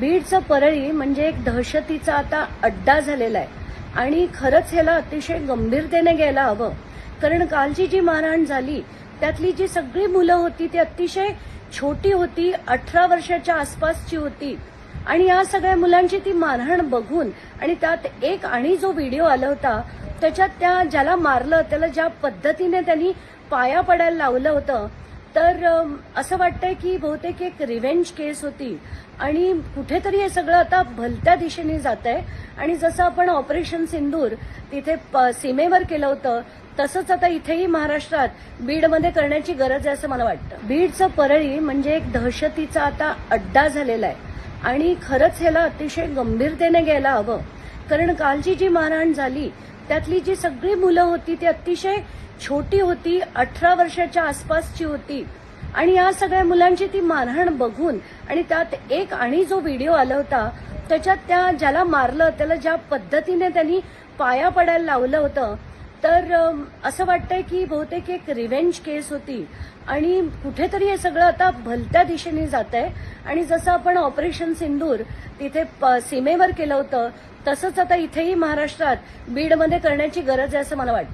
बीडचं परळी म्हणजे एक दहशतीचा आता अड्डा झालेला आहे. आणि खरंच ह्याला अतिशय गंभीरतेने घ्यायला हवं. कारण कालची जी मारहाण झाली त्यातली जी सगळी मुलं होती ती अतिशय छोटी होती अठरा वर्षाच्या आसपासची होती. आणि या सगळ्या मुलांची ती मारहाण बघून आणि त्यात एक आणि जो व्हिडिओ आला होता त्याच्यात त्या ज्याला मारलं त्याला ज्या पद्धतीने त्यांनी पाया पडायला लावलं होतं तर असं वाटतंय की बहुतेक एक रिव्हेंज केस होती. आणि कुठेतरी हे सगळं आता भलत्या दिशेने जात आहे आणि जसं आपण ऑपरेशन सिंदूर तिथे प- सीमेवर केलं होतं तसंच आता इथेही महाराष्ट्रात बीडमध्ये करण्याची गरज आहे असं मला वाटतं. बीडचं परळी म्हणजे एक दहशतीचा आता अड्डा झालेला आहे. आणि खरंच ह्याला अतिशय गंभीरतेने घ्यायला हवं. कारण कालची जी मारहाण झाली त्यातली जी सगळी मुलं होती ती अतिशय छोटी होती अठरा वर्षाच्या आसपासची होती. आणि या सगळ्या मुलांची ती मारहाण बघून आणि त्यात एक आणि जो व्हिडिओ आला होता त्याच्यात त्या ज्याला मारलं त्याला ज्या पद्धतीने त्यांनी पाया पडायला लावलं होतं तर असं वाटतंय की बहुतेक एक रिव्हेंज केस होती. आणि कुठेतरी हे सगळं आता भलत्या दिशेने जात आहे आणि जसं आपण ऑपरेशन सिंदूर तिथे प- सीमेवर केलं होतं तसंच आता इथेही महाराष्ट्रात बीडमध्ये करण्याची गरज आहे असं मला वाटतं